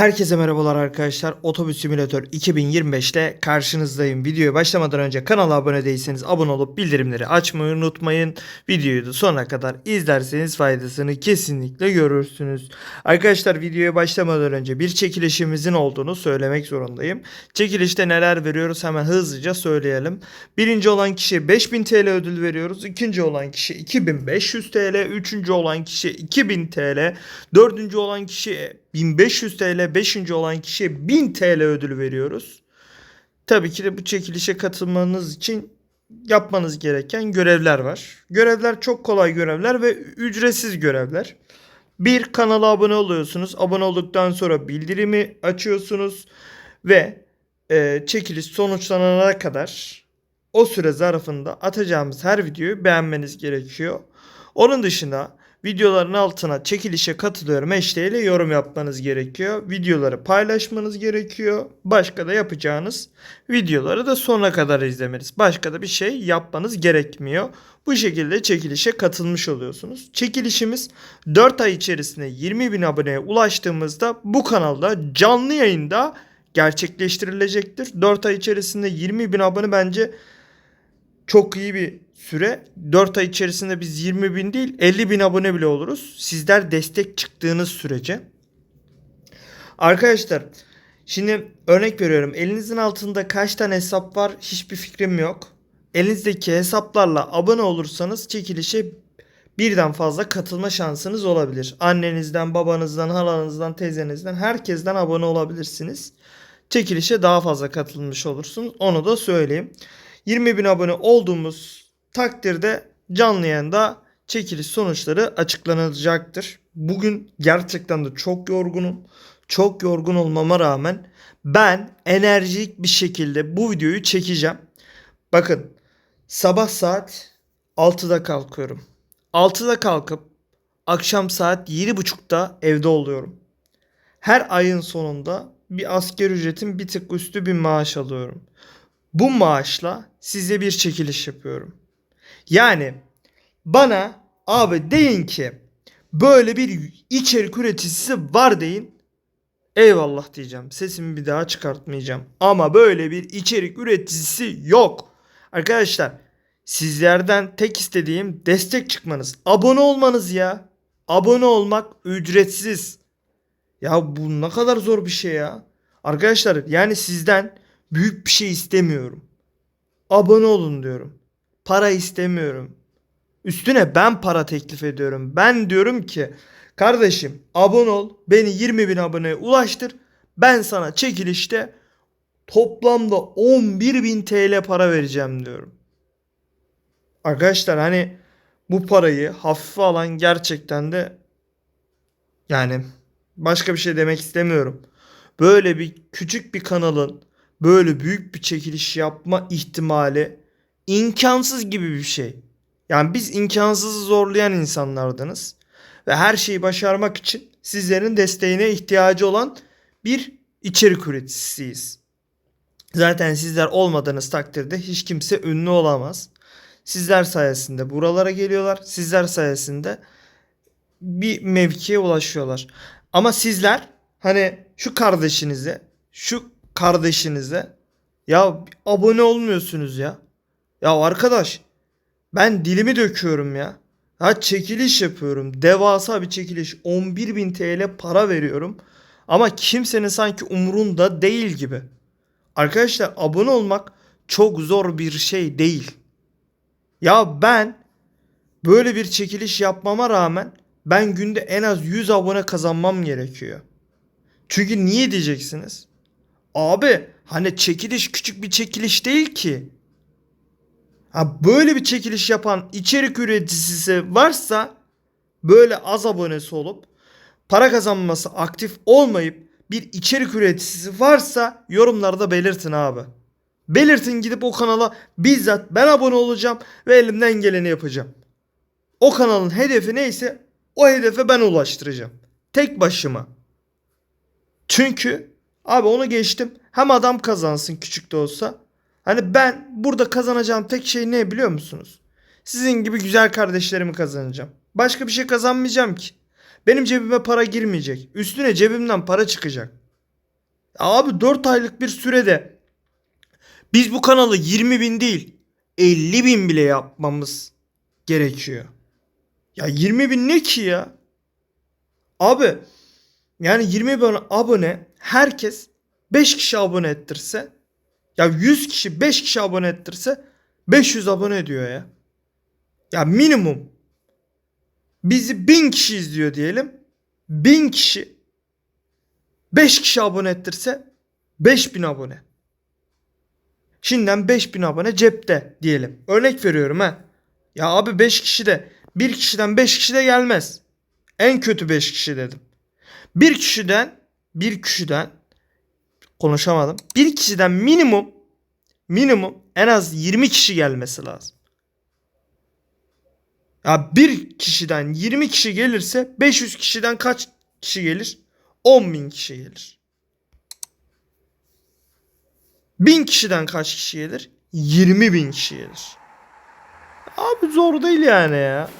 Herkese merhabalar arkadaşlar. Otobüs Simülatör 2025'te karşınızdayım. Videoya başlamadan önce kanala abone değilseniz abone olup bildirimleri açmayı unutmayın. Videoyu da sonuna kadar izlerseniz faydasını kesinlikle görürsünüz. Arkadaşlar videoya başlamadan önce bir çekilişimizin olduğunu söylemek zorundayım. Çekilişte neler veriyoruz hemen hızlıca söyleyelim. Birinci olan kişiye 5000 TL ödül veriyoruz. İkinci olan kişi 2500 TL. Üçüncü olan kişi 2000 TL. Dördüncü olan kişi 1500 TL, 5. olan kişiye 1000 TL ödül veriyoruz. Tabii ki de bu çekilişe katılmanız için yapmanız gereken görevler var. Görevler çok kolay görevler ve ücretsiz görevler. Bir kanala abone oluyorsunuz. Abone olduktan sonra bildirimi açıyorsunuz ve e, çekiliş sonuçlanana kadar o süre zarfında atacağımız her videoyu beğenmeniz gerekiyor. Onun dışında videoların altına çekilişe katılıyorum hashtag yorum yapmanız gerekiyor. Videoları paylaşmanız gerekiyor. Başka da yapacağınız videoları da sonuna kadar izlemeniz. Başka da bir şey yapmanız gerekmiyor. Bu şekilde çekilişe katılmış oluyorsunuz. Çekilişimiz 4 ay içerisinde 20 bin aboneye ulaştığımızda bu kanalda canlı yayında gerçekleştirilecektir. 4 ay içerisinde 20 bin abone bence çok iyi bir süre. 4 ay içerisinde biz 20 bin değil 50 bin abone bile oluruz. Sizler destek çıktığınız sürece. Arkadaşlar şimdi örnek veriyorum. Elinizin altında kaç tane hesap var hiçbir fikrim yok. Elinizdeki hesaplarla abone olursanız çekilişe birden fazla katılma şansınız olabilir. Annenizden, babanızdan, halanızdan, teyzenizden herkesten abone olabilirsiniz. Çekilişe daha fazla katılmış olursunuz. Onu da söyleyeyim. 20 bin abone olduğumuz takdirde canlı yayında çekiliş sonuçları açıklanacaktır. Bugün gerçekten de çok yorgunum. Çok yorgun olmama rağmen ben enerjik bir şekilde bu videoyu çekeceğim. Bakın sabah saat 6'da kalkıyorum. 6'da kalkıp akşam saat 7.30'da evde oluyorum. Her ayın sonunda bir asker ücretin bir tık üstü bir maaş alıyorum. Bu maaşla size bir çekiliş yapıyorum. Yani bana abi deyin ki böyle bir içerik üreticisi var deyin. Eyvallah diyeceğim. Sesimi bir daha çıkartmayacağım. Ama böyle bir içerik üreticisi yok. Arkadaşlar sizlerden tek istediğim destek çıkmanız. Abone olmanız ya. Abone olmak ücretsiz. Ya bu ne kadar zor bir şey ya. Arkadaşlar yani sizden büyük bir şey istemiyorum. Abone olun diyorum. Para istemiyorum. Üstüne ben para teklif ediyorum. Ben diyorum ki kardeşim abone ol. Beni 20 bin aboneye ulaştır. Ben sana çekilişte toplamda 11 bin TL para vereceğim diyorum. Arkadaşlar hani bu parayı hafife alan gerçekten de yani başka bir şey demek istemiyorum. Böyle bir küçük bir kanalın böyle büyük bir çekiliş yapma ihtimali imkansız gibi bir şey. Yani biz imkansızı zorlayan insanlardanız ve her şeyi başarmak için sizlerin desteğine ihtiyacı olan bir içerik üreticisiyiz. Zaten sizler olmadığınız takdirde hiç kimse ünlü olamaz. Sizler sayesinde buralara geliyorlar. Sizler sayesinde bir mevkiye ulaşıyorlar. Ama sizler hani şu kardeşinize, şu kardeşinize ya abone olmuyorsunuz ya. Ya arkadaş ben dilimi döküyorum ya. Ha çekiliş yapıyorum. Devasa bir çekiliş. 11.000 TL para veriyorum. Ama kimsenin sanki umurunda değil gibi. Arkadaşlar abone olmak çok zor bir şey değil. Ya ben böyle bir çekiliş yapmama rağmen ben günde en az 100 abone kazanmam gerekiyor. Çünkü niye diyeceksiniz? Abi hani çekiliş küçük bir çekiliş değil ki. Ha böyle bir çekiliş yapan içerik üreticisi varsa böyle az abonesi olup para kazanması aktif olmayıp bir içerik üreticisi varsa yorumlarda belirtin abi. Belirtin gidip o kanala bizzat ben abone olacağım ve elimden geleni yapacağım. O kanalın hedefi neyse o hedefe ben ulaştıracağım. Tek başıma. Çünkü abi onu geçtim. Hem adam kazansın küçük de olsa. Hani ben burada kazanacağım tek şey ne biliyor musunuz? Sizin gibi güzel kardeşlerimi kazanacağım. Başka bir şey kazanmayacağım ki. Benim cebime para girmeyecek. Üstüne cebimden para çıkacak. Abi 4 aylık bir sürede biz bu kanalı 20 bin değil 50 bin bile yapmamız gerekiyor. Ya 20 bin ne ki ya? Abi yani 20 bin abone herkes 5 kişi abone ettirse ya 100 kişi 5 kişi abone ettirse 500 abone ediyor ya. Ya minimum bizi 1000 kişi izliyor diyelim. 1000 kişi 5 kişi abone ettirse 5000 abone. Şimdiden 5000 abone cepte diyelim. Örnek veriyorum ha. Ya abi 5 kişi de bir kişiden 5 kişi de gelmez. En kötü 5 kişi dedim. Bir kişiden bir kişiden konuşamadım. Bir kişiden minimum minimum en az 20 kişi gelmesi lazım. Ya bir kişiden 20 kişi gelirse 500 kişiden kaç kişi gelir? 10 bin kişi gelir. 1000 kişiden kaç kişi gelir? 20 bin kişi gelir. Abi zor değil yani ya.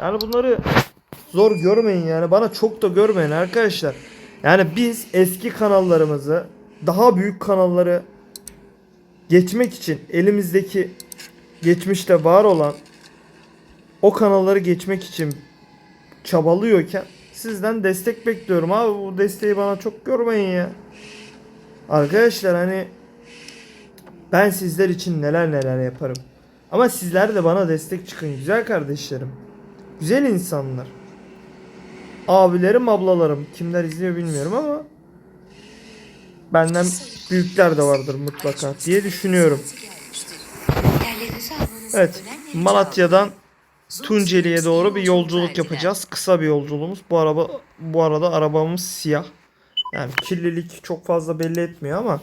Yani bunları zor görmeyin yani. Bana çok da görmeyin arkadaşlar. Yani biz eski kanallarımızı daha büyük kanalları geçmek için elimizdeki geçmişte var olan o kanalları geçmek için çabalıyorken sizden destek bekliyorum abi bu desteği bana çok görmeyin ya. Arkadaşlar hani ben sizler için neler neler yaparım. Ama sizler de bana destek çıkın güzel kardeşlerim. Güzel insanlar. Abilerim, ablalarım. Kimler izliyor bilmiyorum ama benden büyükler de vardır mutlaka diye düşünüyorum. Evet, Malatya'dan Tunceli'ye doğru bir yolculuk yapacağız. Kısa bir yolculuğumuz. Bu araba bu arada arabamız siyah. Yani kirlilik çok fazla belli etmiyor ama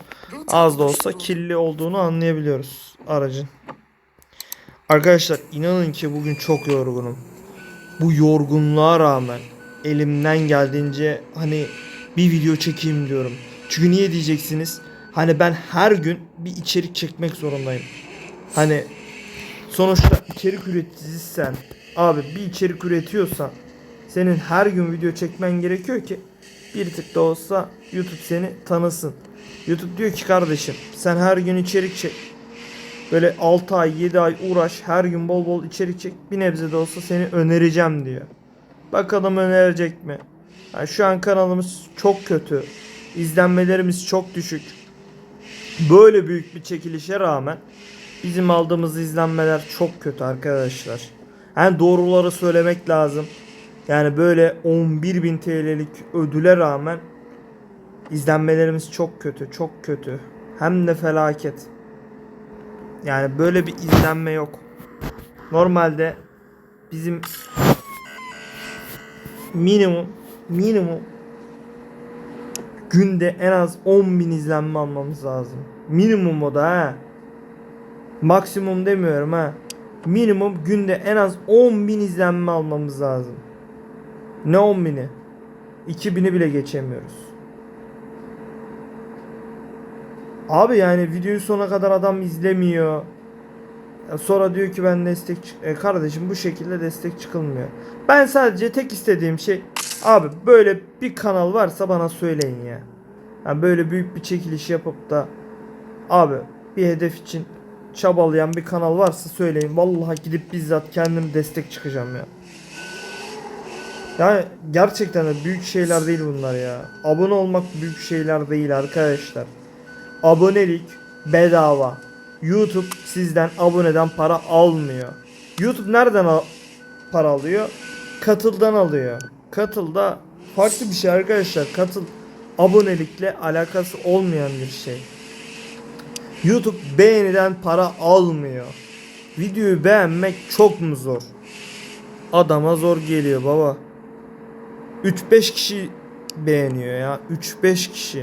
az da olsa kirli olduğunu anlayabiliyoruz aracın. Arkadaşlar inanın ki bugün çok yorgunum. Bu yorgunluğa rağmen elimden geldiğince hani bir video çekeyim diyorum. Çünkü niye diyeceksiniz? Hani ben her gün bir içerik çekmek zorundayım. Hani sonuçta içerik üreticisisen abi bir içerik üretiyorsan senin her gün video çekmen gerekiyor ki bir tık da olsa YouTube seni tanısın. YouTube diyor ki kardeşim sen her gün içerik çek. Böyle 6 ay 7 ay uğraş her gün bol bol içerik çek. Bir nebze de olsa seni önereceğim diyor. Bakalım önerecek mi? Yani şu an kanalımız çok kötü. İzlenmelerimiz çok düşük. Böyle büyük bir çekilişe rağmen bizim aldığımız izlenmeler çok kötü arkadaşlar. Yani doğruları söylemek lazım. Yani böyle 11.000 TL'lik ödüle rağmen izlenmelerimiz çok kötü, çok kötü. Hem de felaket. Yani böyle bir izlenme yok. Normalde bizim minimum minimum günde en az 10.000 izlenme almamız lazım. Minimum o da ha. Maksimum demiyorum ha. Minimum günde en az 10.000 izlenme almamız lazım. Ne 10.000'i? 2000'i bile geçemiyoruz. Abi yani videoyu sona kadar adam izlemiyor. Sonra diyor ki ben destek e kardeşim bu şekilde destek çıkılmıyor. Ben sadece tek istediğim şey abi böyle bir kanal varsa bana söyleyin ya. Yani böyle büyük bir çekiliş yapıp da abi bir hedef için çabalayan bir kanal varsa söyleyin. Vallahi gidip bizzat kendim destek çıkacağım ya. Yani gerçekten de büyük şeyler değil bunlar ya. Abone olmak büyük şeyler değil arkadaşlar. Abonelik bedava. YouTube sizden aboneden para almıyor. YouTube nereden al- para alıyor? Katıldan alıyor. Katıl da farklı bir şey arkadaşlar. Katıl abonelikle alakası olmayan bir şey. YouTube beğeniden para almıyor. Videoyu beğenmek çok mu zor? Adama zor geliyor baba. 3-5 kişi beğeniyor ya. 3-5 kişi.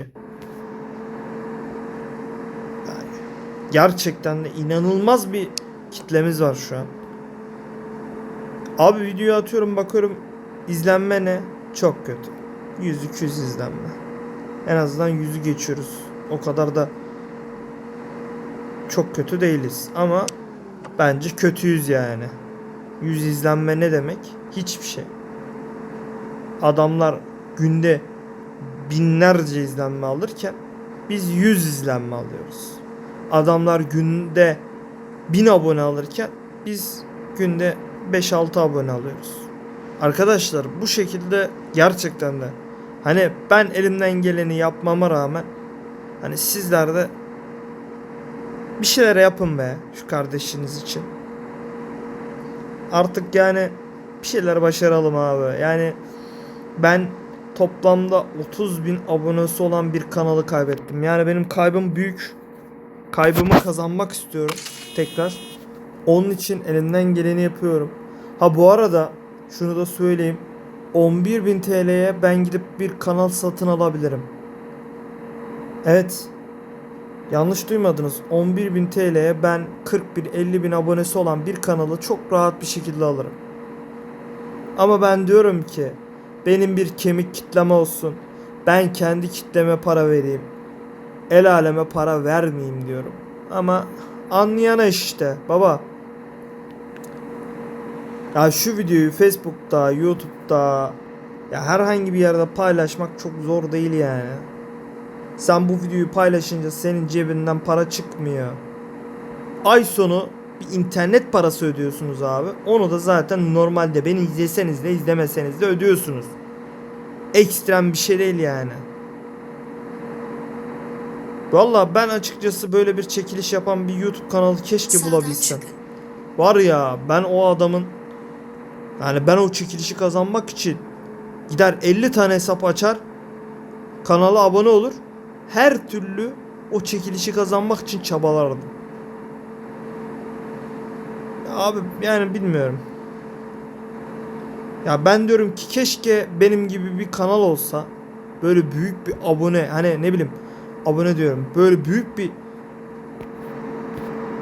Yani gerçekten de inanılmaz bir kitlemiz var şu an. Abi videoyu atıyorum bakıyorum izlenme ne? Çok kötü. 100-200 izlenme. En azından 100'ü geçiyoruz. O kadar da çok kötü değiliz. Ama bence kötüyüz yani. 100 izlenme ne demek? Hiçbir şey. Adamlar günde binlerce izlenme alırken biz 100 izlenme alıyoruz. Adamlar günde 1000 abone alırken biz günde 5-6 abone alıyoruz. Arkadaşlar bu şekilde gerçekten de hani ben elimden geleni yapmama rağmen hani sizler de bir şeyler yapın be şu kardeşiniz için. Artık yani bir şeyler başaralım abi. Yani ben toplamda 30 bin abonesi olan bir kanalı kaybettim. Yani benim kaybım büyük. Kaybımı kazanmak istiyorum tekrar. Onun için elimden geleni yapıyorum. Ha bu arada şunu da söyleyeyim. 11.000 TL'ye ben gidip bir kanal satın alabilirim. Evet. Yanlış duymadınız. 11.000 TL'ye ben 40 bin 50 bin abonesi olan bir kanalı çok rahat bir şekilde alırım. Ama ben diyorum ki benim bir kemik kitleme olsun. Ben kendi kitleme para vereyim. El aleme para vermeyeyim diyorum. Ama anlayana işte baba. Ya şu videoyu Facebook'ta, YouTube'da ya herhangi bir yerde paylaşmak çok zor değil yani. Sen bu videoyu paylaşınca senin cebinden para çıkmıyor. Ay sonu bir internet parası ödüyorsunuz abi. Onu da zaten normalde beni izleseniz de izlemeseniz de ödüyorsunuz. Ekstrem bir şey değil yani. Valla ben açıkçası böyle bir çekiliş yapan bir YouTube kanalı keşke bulabilsem. Var ya ben o adamın yani ben o çekilişi kazanmak için gider 50 tane hesap açar kanala abone olur her türlü o çekilişi kazanmak için çabalardım. Abi yani bilmiyorum. Ya ben diyorum ki keşke benim gibi bir kanal olsa böyle büyük bir abone hani ne bileyim abone diyorum böyle büyük bir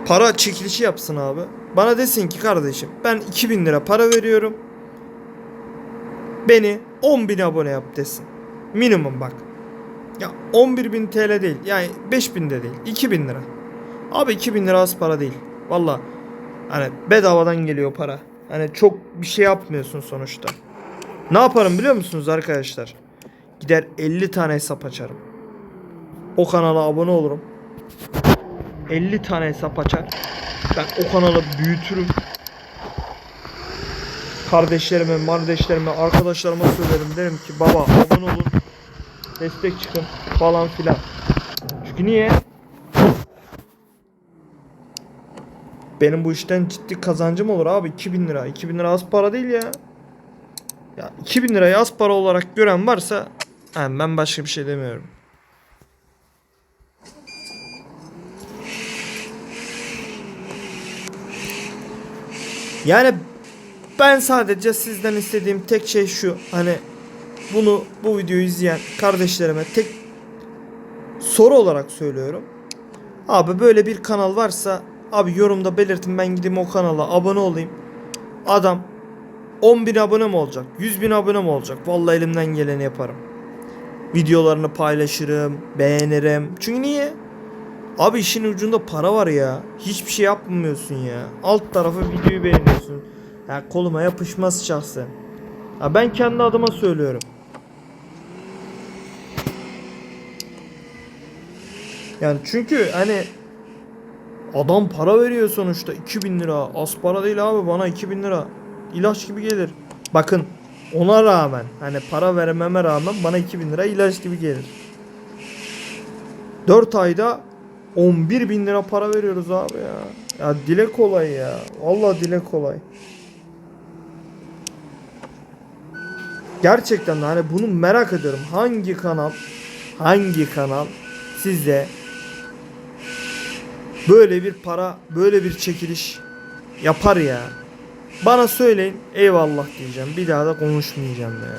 para çekilişi yapsın abi. Bana desin ki kardeşim ben 2000 lira para veriyorum. Beni 10.000 abone yap desin. Minimum bak. Ya 11.000 TL değil. Yani 5000 de değil. 2000 lira. Abi 2000 lira az para değil. Valla. Hani bedavadan geliyor para. Hani çok bir şey yapmıyorsun sonuçta. Ne yaparım biliyor musunuz arkadaşlar? Gider 50 tane hesap açarım. O kanala abone olurum. 50 tane hesap açar. Ben o kanalı büyütürüm. Kardeşlerime, kardeşlerime, arkadaşlarıma söylerim. Derim ki baba abone olun. Destek çıkın falan filan. Çünkü niye? Benim bu işten ciddi kazancım olur abi 2000 lira. 2000 lira az para değil ya. Ya 2000 lirayı az para olarak gören varsa he, ben başka bir şey demiyorum. Yani ben sadece sizden istediğim tek şey şu. Hani bunu bu videoyu izleyen kardeşlerime tek soru olarak söylüyorum. Abi böyle bir kanal varsa abi yorumda belirtin ben gideyim o kanala abone olayım. Adam 10 bin abone mi olacak? 100 bin abone mi olacak? Vallahi elimden geleni yaparım. Videolarını paylaşırım, beğenirim. Çünkü niye? Abi işin ucunda para var ya. Hiçbir şey yapmıyorsun ya. Alt tarafı videoyu beğeniyorsun. Ya koluma yapışmaz şahsen. Ya ben kendi adıma söylüyorum. Yani çünkü hani adam para veriyor sonuçta 2000 lira. Az para değil abi bana 2000 lira. ilaç gibi gelir. Bakın ona rağmen hani para vermeme rağmen bana 2000 lira ilaç gibi gelir. 4 ayda 11 bin lira para veriyoruz abi ya. Ya dile kolay ya. Vallahi dile kolay. Gerçekten de hani bunu merak ediyorum. Hangi kanal hangi kanal size böyle bir para, böyle bir çekiliş yapar ya. Bana söyleyin eyvallah diyeceğim. Bir daha da konuşmayacağım ya.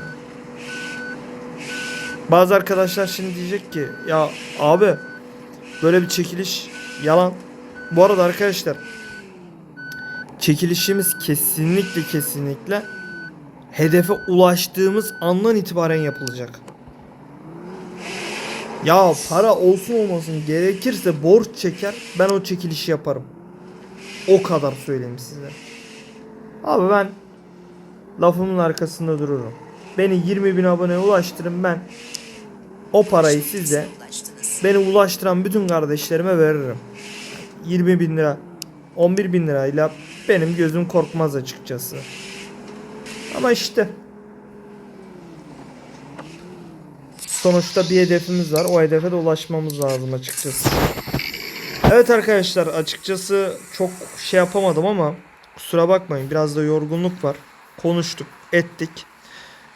Bazı arkadaşlar şimdi diyecek ki ya abi böyle bir çekiliş yalan. Bu arada arkadaşlar çekilişimiz kesinlikle kesinlikle hedefe ulaştığımız andan itibaren yapılacak. Ya para olsun olmasın gerekirse borç çeker ben o çekilişi yaparım. O kadar söyleyeyim size. Abi ben lafımın arkasında dururum. Beni 20 bin aboneye ulaştırın ben o parayı size. Beni ulaştıran bütün kardeşlerime veririm. 20 bin lira 11 bin lirayla benim gözüm korkmaz açıkçası. Ama işte sonuçta bir hedefimiz var. O hedefe de ulaşmamız lazım açıkçası. Evet arkadaşlar açıkçası çok şey yapamadım ama kusura bakmayın biraz da yorgunluk var. Konuştuk, ettik.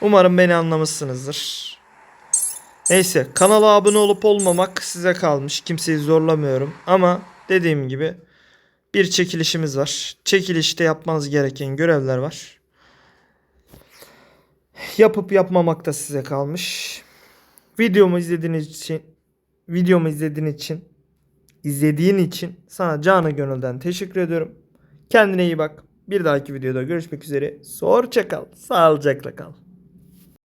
Umarım beni anlamışsınızdır. Neyse kanala abone olup olmamak size kalmış. Kimseyi zorlamıyorum. Ama dediğim gibi bir çekilişimiz var. Çekilişte yapmanız gereken görevler var. Yapıp yapmamak da size kalmış. Videomu izlediğiniz için videomu izlediğin için izlediğin için sana canı gönülden teşekkür ediyorum. Kendine iyi bak. Bir dahaki videoda görüşmek üzere. Hoşça kal. Sağlıcakla kal.